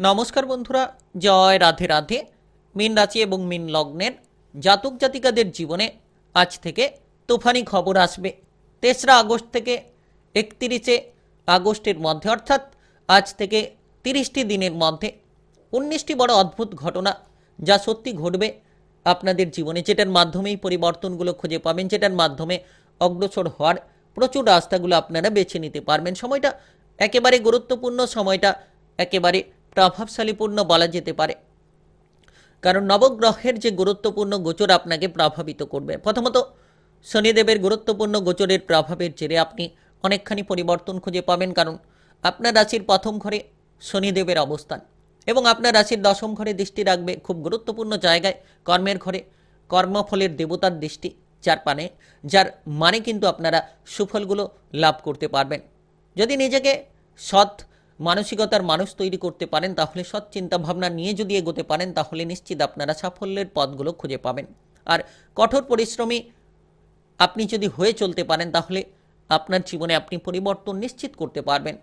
নমস্কার বন্ধুরা, জয় রাধে রাধে। মীন রাশি এবং মিন লগ্নের জাতক জাতিকাদের জীবনে আজ থেকে তুফানি খবর আসবে। তেসরা আগস্ট থেকে একত্রিশে আগস্টের মধ্যে, অর্থাৎ আজ থেকে তিরিশটি দিনের মধ্যে উনিশটি বড় অদ্ভুত ঘটনা যা সত্যি ঘটবে। আপনাদের জীবনে যেটার মাধ্যমেই পরিবর্তনগুলো খুঁজে পাবেন, যেটার মাধ্যমে অগ্রসর হওয়ার প্রচুর রাস্তাগুলো আপনারা বেছে নিতে পারবেন। সময়টা একেবারে গুরুত্বপূর্ণ, সময়টা একেবারে প্রভাবশালীপূর্ণ বলা যেতে পারে। কারণ নবগ্রহের যে গুরুত্বপূর্ণ গোচর আপনাকে প্রভাবিত করবে। প্রথমত, শনিদেবের গুরুত্বপূর্ণ গোচরের প্রভাবের জেরে আপনি অনেকখানি পরিবর্তন খুঁজে পাবেন, কারণ আপনার রাশির প্রথম ঘরে শনিদেবের অবস্থান এবং আপনার রাশির দশম ঘরে দৃষ্টি রাখবে খুব গুরুত্বপূর্ণ জায়গায় কর্মের ঘরে কর্মফলের দেবতার দৃষ্টি যার পানে যার মানে কিন্তু আপনারা সুফলগুলো লাভ করতে পারবেন। যদি নিজেকে সৎ মানসিকতার মানুষ তৈরি করতে পারেন, তাহলে সৎ চিন্তা ভাবনা নিয়ে যদি এগোতে পারেন, তাহলে নিশ্চিত আপনারা সাফল্যের পথগুলো খুঁজে পাবেন। আর কঠোর পরিশ্রমী আপনি যদি হয়ে চলতে পারেন, তাহলে আপনার জীবনে আপনি পরিবর্তন নিশ্চিত করতে পারবেন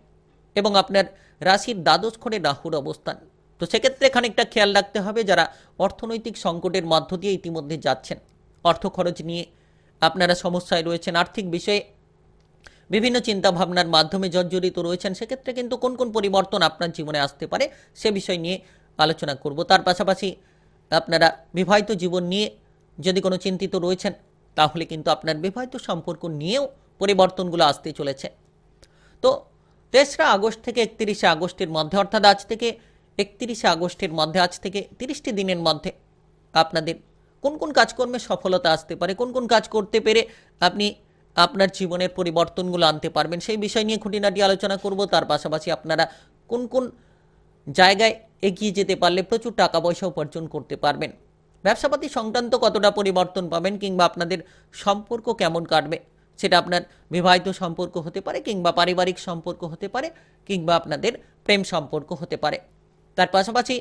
এবং আপনার রাশির দ্বাদশ ঘরে রাহুর অবস্থান। তো সেক্ষেত্রে খানিকটা খেয়াল রাখতে হবে যারা অর্থনৈতিক সংকটের মধ্য দিয়ে ইতিমধ্যে যাচ্ছেন। অর্থ খরচ নিয়ে আপনারা সমস্যায় রয়েছেন। আর্থিক বিষয়ে বিভিন্ন চিন্তা ভাবনার মাধ্যমে জর্জরিত রয়েছেন, সেক্ষেত্রে কিন্তু কোন কোন পরিবর্তন আপনার জীবনে আসতে পারে সে বিষয় নিয়ে আলোচনা করব। তার পাশাপাশি আপনারা বিবাহিত জীবন নিয়ে যদি কোনো চিন্তিত রয়েছেন, তাহলে কিন্তু আপনার বিবাহিত সম্পর্ক নিয়েও পরিবর্তনগুলো আসতে চলেছে। তো তেসরা আগস্ট থেকে একত্রিশে আগস্টের মধ্যে, অর্থাৎ আজ থেকে একত্রিশে আগস্টের মধ্যে, আজ থেকে তিরিশটি দিনের মধ্যে আপনাদের কোন কোন কাজকর্মে সফলতা আসতে পারে, কোন কোন কাজ করতে পেরে আপনি আপনার জীবনের পরিবর্তনগুলো আনতে পারবেন। সেই বিষয় নিয়ে খুঁটিনাটি আলোচনা করব। তার পাশাপাশি আপনারা কোন কোন জায়গায় এগিয়ে যেতে পারলে প্রচুর টাকা পয়সা উপার্জন করতে পারবেন। ব্যবসাপাতি সংক্রান্ত কতটা পরিবর্তন পাবেন কিংবা আপনাদের সম্পর্ক কেমন কাটবে, সেটা আপনার বিবাহিত সম্পর্ক হতে পারে কিংবা পারিবারিক সম্পর্ক হতে পারে কিংবা আপনাদের প্রেম সম্পর্ক হতে পারে। তার পাশাপাশি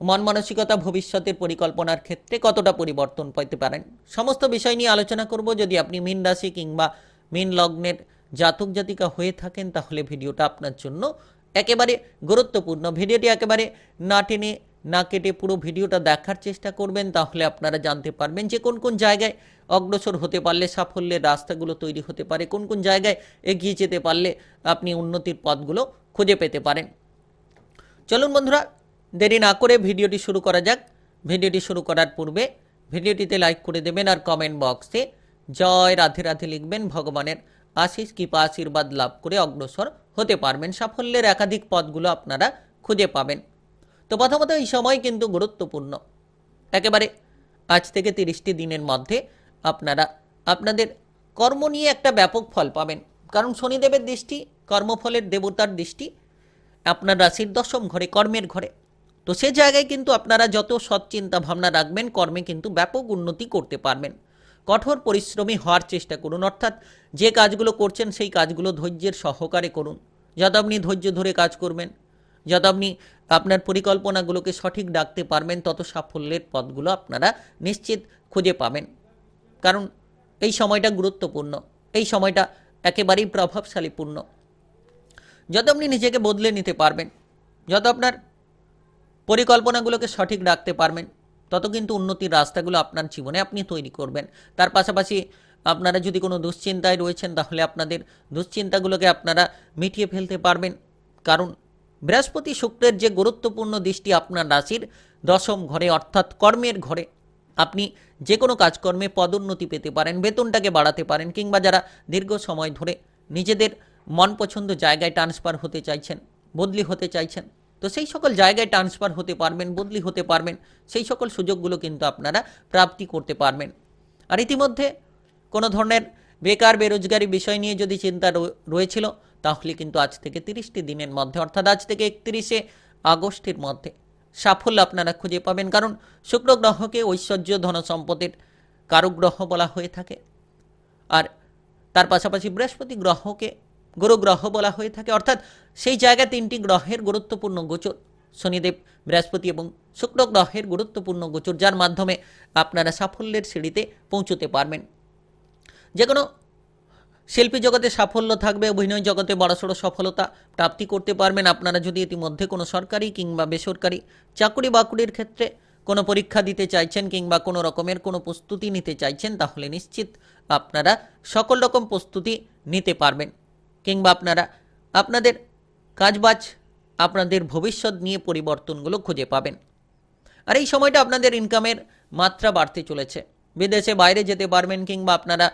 মন মানসিকতা ভবিষ্যতের পরিকল্পনার ক্ষেত্রে কতটা পরিবর্তন পেতে পারেন? সমস্ত বিষয় নিয়ে আলোচনা করব। যদি আপনি মীন রাশি কিংবা মীন লগ্নের জাতক জাতিকা হয়ে থাকেন, তাহলে ভিডিওটা আপনার জন্য একেবারে গুরুত্বপূর্ণ। ভিডিওটি একেবারে না টেনে, না কেটে পুরো ভিডিওটা দেখার চেষ্টা করবেন, তাহলে আপনারা জানতে পারবেন যে কোন কোন জায়গায় অগ্রসর হতে পারলে সাফল্যের রাস্তাগুলো তৈরি হতে পারে, কোন কোন জায়গায় এগিয়ে যেতে পারলে আপনি উন্নতির পথগুলো খুঁজে পেতে পারেন। চলুন বন্ধুরা দেরি না করে ভিডিওটি শুরু করা যাক। ভিডিওটি শুরু করার পূর্বে ভিডিওটিতে লাইক করে দেবেন আর কমেন্ট বক্সে জয় রাধে রাধে লিখবেন। ভগবানের আশিস কৃপা, আশীর্বাদ লাভ করে অগ্রসর হতে পারবেন। সাফল্যের একাধিক পথগুলো আপনারা খুঁজে পাবেন। তো প্রথমত এই সময় কিন্তু গুরুত্বপূর্ণ। একেবারে আজ থেকে তিরিশটি দিনের মধ্যে আপনারা, আপনাদের কর্ম নিয়ে একটা ব্যাপক ফল পাবেন। কারণ শনিদেবের দৃষ্টি, কর্মফলের দেবতার দৃষ্টি, আপনার রাশির দশম ঘরে, কর্মের ঘরে। তো সে জায়গায় কিন্তু আপনারা যত সৎ চিন্তা ভাবনা রাখবেন, কর্মে কিন্তু ব্যাপক উন্নতি করতে পারবেন। কঠোর পরিশ্রমী হওয়ার চেষ্টা করুন, অর্থাৎ যে কাজগুলো করছেন সেই কাজগুলো ধৈর্যের সহকারে করুন। যত আপনি ধৈর্য ধরে কাজ করবেন, যত আপনি আপনার পরিকল্পনাগুলোকে সঠিক ডাকতে পারবেন, তত সাফল্যের পথগুলো আপনারা নিশ্চিত খুঁজে পাবেন। কারণ এই সময়টা গুরুত্বপূর্ণ, এই সময়টা একেবারেই প্রভাবশালীপূর্ণ। যত আপনি নিজেকে বদলে নিতে পারবেন, যত আপনার পরিকল্পনাগুলোকে সঠিক রাখতে পারবেন, তত কিন্তু উন্নতির রাস্তাগুলো আপনার জীবনে আপনি তৈরি করবেন। তার পাশাপাশি আপনারা যদি কোনো দুশ্চিন্তায় রয়েছেন, তাহলে আপনাদের দুশ্চিন্তাগুলোকে আপনারা মিটিয়ে ফেলতে পারবেন। কারণ বৃহস্পতি শুক্রের যে গুরুত্বপূর্ণ দৃষ্টি আপনার রাশির দশম ঘরে, অর্থাৎ কর্মের ঘরে, আপনি যে কোনো কাজকর্মে পদোন্নতি পেতে পারেন, বেতনটাকে বাড়াতে পারেন, কিংবা যারা দীর্ঘ সময় ধরে নিজেদের মন পছন্দ জায়গায় ট্রান্সফার হতে চাইছেন, বদলি হতে চাইছেন তো সেই সকল জায়গায় ট্রান্সফার হতে পারবেন, বদলি হতে পারবেন, সেই সকল সুযোগগুলো কিন্তু আপনারা প্রাপ্তি করতে পারবেন। আর ইতিমধ্যে কোনো ধরনের বেকার বেরোজগারি বিষয় নিয়ে যদি চিন্তা রয়ে- রয়েছিল, তাহলে কিন্তু আজ থেকে তিরিশটি দিনের মধ্যে, অর্থাৎ আজ থেকে একত্রিশে আগস্টের মধ্যে সাফল্য আপনারা খুঁজে পাবেন। কারণ শুক্র গ্রহকে ঐশ্বর্য ধন সম্পদের কারুগ্রহ বলা হয়ে থাকে। আর তার পাশাপাশি বৃহস্পতি গ্রহকে গুরু গ্রহ বলা হয়ে থাকে। অর্থাৎ সেই জায়গায় তিনটি গ্রহের গুরুত্বপূর্ণ গোচর, শনিদেব, বৃহস্পতি এবং শুক্র গ্রহের গুরুত্বপূর্ণ গোচর, যার মাধ্যমে আপনারা সাফল্যের সিঁড়িতে পৌঁছতে পারবেন। যে কোনো শিল্পী জগতে সাফল্য থাকবে, অভিনয় জগতে বড়সড় সফলতা প্রাপ্তি করতে পারবেন। আপনারা যদি ইতিমধ্যে কোনো সরকারি কিংবা বেসরকারি চাকরি বাকরির ক্ষেত্রে কোনো পরীক্ষা দিতে চাইছেন কিংবা কোনো রকমের কোনো প্রস্তুতি নিতে চাইছেন, তাহলে নিশ্চিত আপনারা সকল রকম প্রস্তুতি নিতে পারবেন। কিংবা আপনারা, আপনাদের কাজবাজ, আপনাদের ভবিষ্যৎ নিয়ে পরিবর্তনগুলো খুঁজে পাবেন। আর এই সময়টা আপনাদের ইনকামের মাত্রা বাড়তে চলেছে। বিদেশে বাইরে যেতে পারবেন কিংবা আপনারা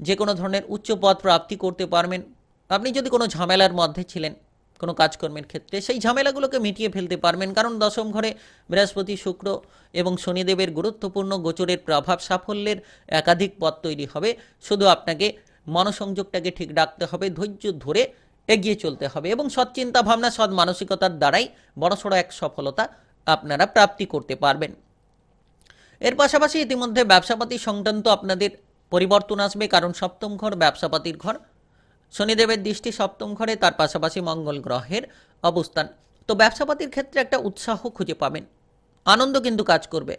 যে কোনো ধরনের উচ্চ পদ প্রাপ্তি করতে পারবেন। আপনি যদি কোনো ঝামেলার মধ্যে ছিলেন, কোনো কাজকর্মের ক্ষেত্রে, সেই ঝামেলাগুলোকে মিটিয়ে ফেলতে পারবেন। কারণ দশম ঘরে বৃহস্পতি, শুক্র এবং শনিদেবের গুরুত্বপূর্ণ গোচরের প্রভাব সাফল্যের একাধিক পথ তৈরি হবে। শুধু আপনাকে মনসংযোগটাকে ঠিক রাখতে হবে, ধৈর্য ধরে এগিয়ে চলতে হবে এবং সৎ চিন্তা ভাবনা সৎ মানসিকতার দ্বারাই বড়সড় এক সফলতা আপনারা প্রাপ্তি করতে পারবেন। এর পাশাপাশি ইতিমধ্যে ব্যবসাপাতি সংক্রান্ত আপনাদের পরিবর্তন আসবে, কারণ সপ্তম ঘর ব্যবসাপাতির ঘর। শনিদেবের দৃষ্টি সপ্তম ঘরে, তার পাশাপাশি মঙ্গল গ্রহের অবস্থান। তো ব্যবসাপাতির ক্ষেত্রে একটা উৎসাহ খুঁজে পাবেন। আনন্দ কিন্তু কাজ করবে।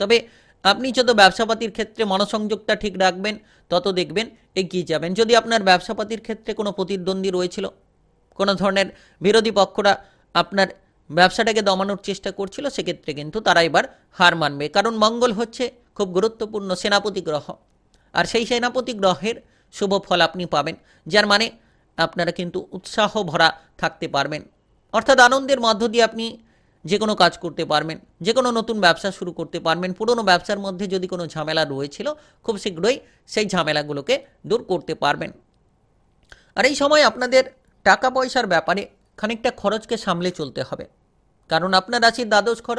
তবে আপনি যত ব্যবসাপাতির ক্ষেত্রে মনসংযোগটা ঠিক রাখবেন, তত দেখবেন এগিয়ে যাবেন। যদি আপনার ব্যবসাপাতির ক্ষেত্রে কোনো প্রতিদ্বন্দ্বী রয়েছিল, কোনো ধরনের বিরোধী পক্ষরা আপনার ব্যবসাটাকে দমানোর চেষ্টা করছিল, সেক্ষেত্রে কিন্তু তারা এবার হার মানবে। কারণ মঙ্গল হচ্ছে খুব গুরুত্বপূর্ণ সেনাপতি গ্রহ। আর সেই সেনাপতি গ্রহের শুভ ফল আপনি পাবেন, যার মানে আপনারা কিন্তু উৎসাহ ভরা থাকতে পারবেন। অর্থাৎ আনন্দের মধ্য দিয়ে আপনি যে কোনো কাজ করতে পারবেন, যে কোনো নতুন ব্যবসা শুরু করতে পারবেন, পুরনো ব্যবসার মধ্যে যদি কোনো ঝামেলা রয়েছিল, খুব শীঘ্রই সেই ঝামেলাগুলোকে দূর করতে পারবেন। আর এই সময় আপনাদের টাকা পয়সার ব্যাপারে খানিকটা খরচকে সামলে চলতে হবে। কারণ আপনার রাশির দ্বাদশ ঘর,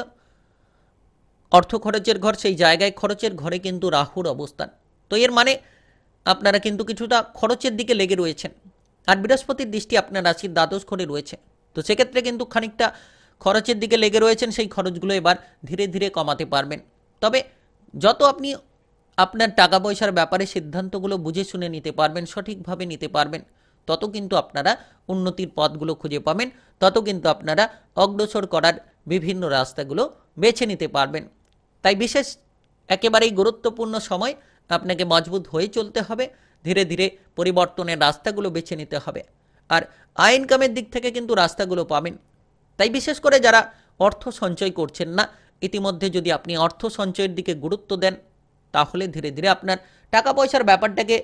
অর্থ খরচের ঘর, সেই জায়গায় খরচের ঘরে কিন্তু রাহুর অবস্থান। তো এর মানে আপনারা কিন্তু কিছুটা খরচের দিকে লেগে রয়েছেন। আর বৃহস্পতির দৃষ্টি আপনার রাশির দ্বাদশ ঘরে রয়েছে। তো সেক্ষেত্রে কিন্তু খানিকটা খরচের দিকে লেগে রয়েছেন, সেই খরচগুলো এবার ধীরে ধীরে কমাতে পারবেন। তবে যত আপনি আপনার টাকা পয়সার ব্যাপারে সিদ্ধান্তগুলো বুঝে শুনে নিতে পারবেন, সঠিকভাবে নিতে পারবেন, তত কিন্তু আপনারা উন্নতির পথগুলো খুঁজে পাবেন, তত কিন্তু আপনারা অগ্রসর করার বিভিন্ন রাস্তাগুলো বেছে নিতে পারবেন। তাই বিশেষ একেবারেই গুরুত্বপূর্ণ সময় আপনাকে মজবুত হয়ে চলতে হবে, ধীরে ধীরে পরিবর্তনের রাস্তাগুলো বেছে নিতে হবে। আর আয় ইনকামের দিক থেকে কিন্তু রাস্তাগুলো পাবেন। তাই বিশেষ করে যারা অর্থ সঞ্চয় করছেন না, ইতিমধ্যে যদি আপনি অর্থ সঞ্চয়ের দিকে গুরুত্ব দেন, তাহলে ধীরে ধীরে আপনার টাকা পয়সার ব্যাপারটাকে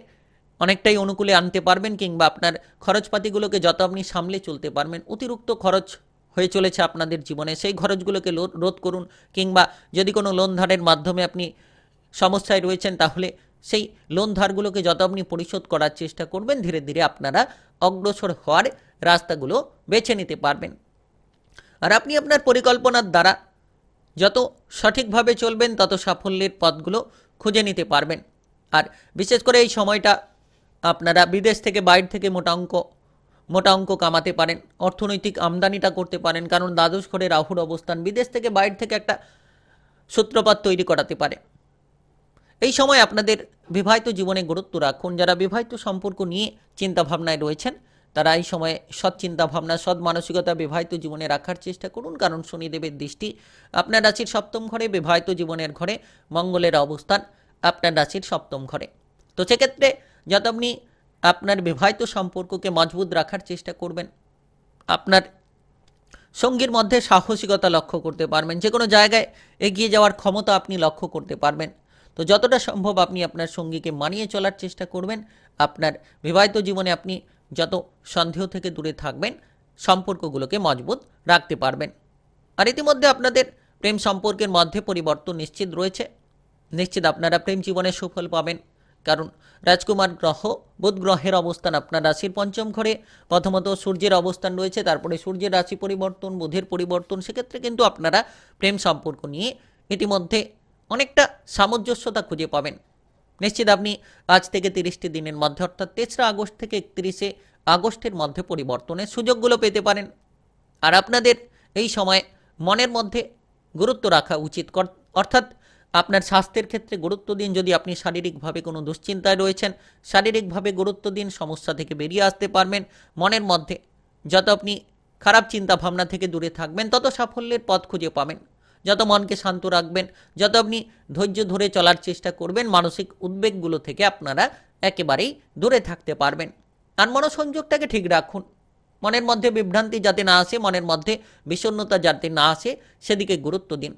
অনেকটাই অনুকূলে আনতে পারবেন কিংবা আপনার খরচপাতিগুলোকে যত আপনি সামলে চলতে পারবেন, অতিরিক্ত খরচ হয়ে চলেছে আপনাদের জীবনে, সেই খরচগুলোকে রোধ করুন কিংবা যদি কোনো লোন ধারের মাধ্যমে আপনি সমস্যায় রয়েছেন, তাহলে সেই লোন ধারগুলোকে যত আপনি পরিশোধ করার চেষ্টা করবেন, ধীরে ধীরে আপনারা অগ্রসর হওয়ার রাস্তাগুলো বেছে নিতে পারবেন। আর আপনি আপনার পরিকল্পনার দ্বারা যত সঠিকভাবে চলবেন, তত সাফল্যের পথগুলো খুঁজে নিতে পারবেন। আর বিশেষ করে এই সময়টা আপনারা বিদেশ থেকে, বাইরে থেকে মোটা অঙ্ক মোটা অঙ্ক কামাতে পারেন, অর্থনৈতিক আমদানিটা করতে পারেন, কারণ দ্বাদশ ঘরে রাহুর অবস্থান, বিদেশ থেকে, বাইরে থেকে একটা সূত্রপাত তৈরি করাতে পারে। এই সময় আপনাদের বিবাহিত জীবনে গুরুত্ব রাখুন। যারা বিবাহিত সম্পর্ক নিয়ে চিন্তাভাবনায় রয়েছেন তারা এই সময়ে সৎ চিন্তাভাবনা সৎ মানসিকতা বিবাহিত জীবনে রাখার চেষ্টা করুন। কারণ শনিদেবের দৃষ্টি আপনার রাশির সপ্তম ঘরে, বিবাহিত জীবনের ঘরে, মঙ্গলের অবস্থান আপনার রাশির সপ্তম ঘরে। তো সেক্ষেত্রে যত আপনি আপনার বিবাহিত সম্পর্ককে মজবুত রাখার চেষ্টা করবেন, আপনার সঙ্গীর মধ্যে সাহসিকতা লক্ষ্য করতে পারবেন যে কোনো জায়গায় এগিয়ে যাওয়ার ক্ষমতা আপনি লক্ষ্য করতে পারবেন। তো যতটা সম্ভব আপনি আপনার সঙ্গীকে মানিয়ে চলার চেষ্টা করবেন। আপনার বিবাহিত জীবনে আপনি যত সন্দেহ থেকে দূরে থাকবেন, সম্পর্কগুলোকে মজবুত রাখতে পারবেন। আর ইতিমধ্যে আপনাদের প্রেম সম্পর্কের মধ্যে পরিবর্তন নিশ্চিত রয়েছে। নিশ্চিত আপনারা প্রেম জীবনে সুফল পাবেন। কারণ রাজকুমার গ্রহ, বুধ গ্রহের অবস্থান আপনার রাশির পঞ্চম ঘরে, প্রথমত সূর্যের অবস্থান রয়েছে, তারপরে সূর্যের রাশি পরিবর্তন, বুধের পরিবর্তন, সেক্ষেত্রে কিন্তু আপনারা প্রেম সম্পর্ক নিয়ে ইতিমধ্যে অনেকটা সামঞ্জস্যতা খুঁজে পাবেন। নিশ্চিত আপনি আজ থেকে তিরিশটি দিনের মধ্যে, অর্থাৎ তেসরা আগস্ট থেকে একত্রিশে আগস্টের মধ্যে পরিবর্তনের সুযোগগুলো পেতে পারেন। আর আপনাদের এই সময় মনের মধ্যে গুরুত্ব রাখা উচিত। অর্থাৎ আপনার স্বাস্থ্যের ক্ষেত্রে গুরুত্ব দিন। যদি আপনি শারীরিকভাবে কোনো দুশ্চিন্তায় রয়েছেন, শারীরিকভাবে গুরুত্ব দিন, সমস্যা থেকে বেরিয়ে আসতে পারবেন। মনের মধ্যে যত আপনি খারাপ চিন্তা ভাবনা থেকে দূরে থাকবেন, তত সাফল্যের পথ খুঁজে পাবেন। যত মনকে শান্ত রাখবেন, যত আপনি ধৈর্য ধরে চলার চেষ্টা করবেন, মানসিক উদ্বেগগুলো থেকে আপনারা একেবারেই দূরে থাকতে পারবেন। আর মনোসংযোগটাকে ঠিক রাখুন। মনের মধ্যে বিভ্রান্তি যাতে না আসে, মনের মধ্যে বিষণ্ণতা যাতে না আসে, সেদিকে গুরুত্ব দিন।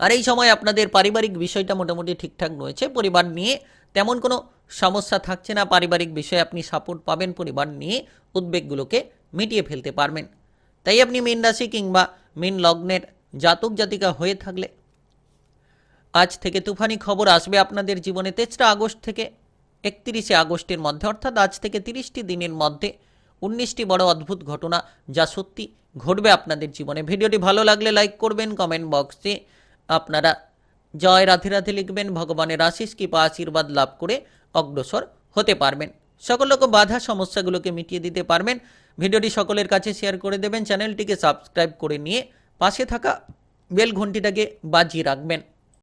আর এই সময় আপনাদের পারিবারিক বিষয়টা মোটামুটি ঠিকঠাক রয়েছে। পরিবার নিয়ে তেমন কোনো সমস্যা থাকছে না। পারিবারিক বিষয়ে আপনি সাপোর্ট পাবেন। পরিবার নিয়ে উদ্বেগগুলোকে মিটিয়ে ফেলতে পারবেন। তাই আপনি মীন রাশি কিংবা মীন লগ্নের জাতক জাতিকা হয়ে থাকলে। আজ থেকে তুফানি খবর আসবে আপনাদের জীবনে তেসরা আগস্ট থেকে একত্রিশে আগস্টের মধ্যে, অর্থাৎ আজ থেকে তিরিশটি দিনের মধ্যে উনিশটি বড় অদ্ভুত ঘটনা যা সত্যি ঘটবে আপনাদের জীবনে। ভিডিওটি ভালো লাগলে লাইক করবেন, কমেন্ট বক্সে আপনারা জয় রাধে রাধে লিখবেন, ভগবানের আশিস কৃপা আশীর্বাদ লাভ করে অগ্রসর হতে পারবেন। সকল রকম বাধা সমস্যাগুলোকে মিটিয়ে দিতে পারবেন। ভিডিওটি সকলের কাছে শেয়ার করে দেবেন, চ্যানেলটিকে সাবস্ক্রাইব করে নিয়ে পাশে থাকা বেল ঘন্টিটাকে বাজিয়ে রাখবেন।